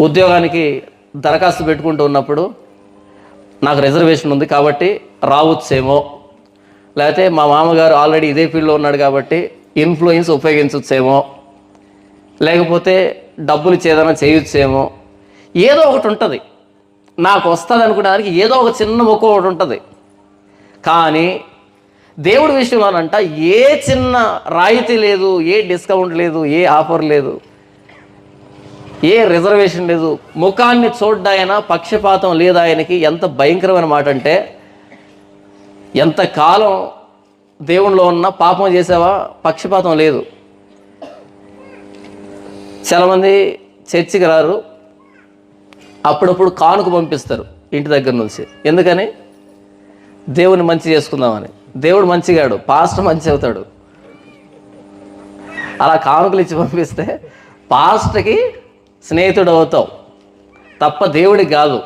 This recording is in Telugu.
ఉద్యోగానికి దరఖాస్తు పెట్టుకుంటూ ఉన్నప్పుడు నాకు రిజర్వేషన్ ఉంది కాబట్టి రావచ్చేమో. లేకపోతే మా మామగారు ఆల్రెడీ ఇదే ఫీల్డ్లో ఉన్నాడు కాబట్టి ఇన్ఫ్లుయెన్స్ ఉపయోగించవచ్చేమో లేకపోతే డబ్బులు చేదన చేయొచ్చేమో. ఏదో ఒకటి ఉంటుంది. నాకు వస్తుంది అనుకునేదానికి ఏదో ఒక చిన్న మొక్క ఒకటి ఉంటుంది. కానీ దేవుడి విషయం అనంట ఏ చిన్న రాయితీ లేదు ఏ డిస్కౌంట్ లేదు ఏ ఆఫర్ లేదు ఏ రిజర్వేషన్ లేదు. ముఖాన్ని చూడ్డాయన పక్షపాతం లేదా ఆయనకి ఎంత భయంకరమైన మాట అంటే ఎంతకాలం దేవునిలో ఉన్న పాపం చేసావా? పక్షపాతం లేదు. చాలామంది చర్చికి రారు. అప్పుడప్పుడు కానుక పంపిస్తారు ఇంటి దగ్గర నుంచి. ఎందుకని? దేవుని మంచి చేసుకుందామని. దేవుడు మంచిగాడు పాస్టర్ మంచి అవుతాడు. అలా కానుకలు ఇచ్చి పంపిస్తే పాస్టర్కి స్నేహితుడు అవుతావు తప్ప దేవుడికి కాదు.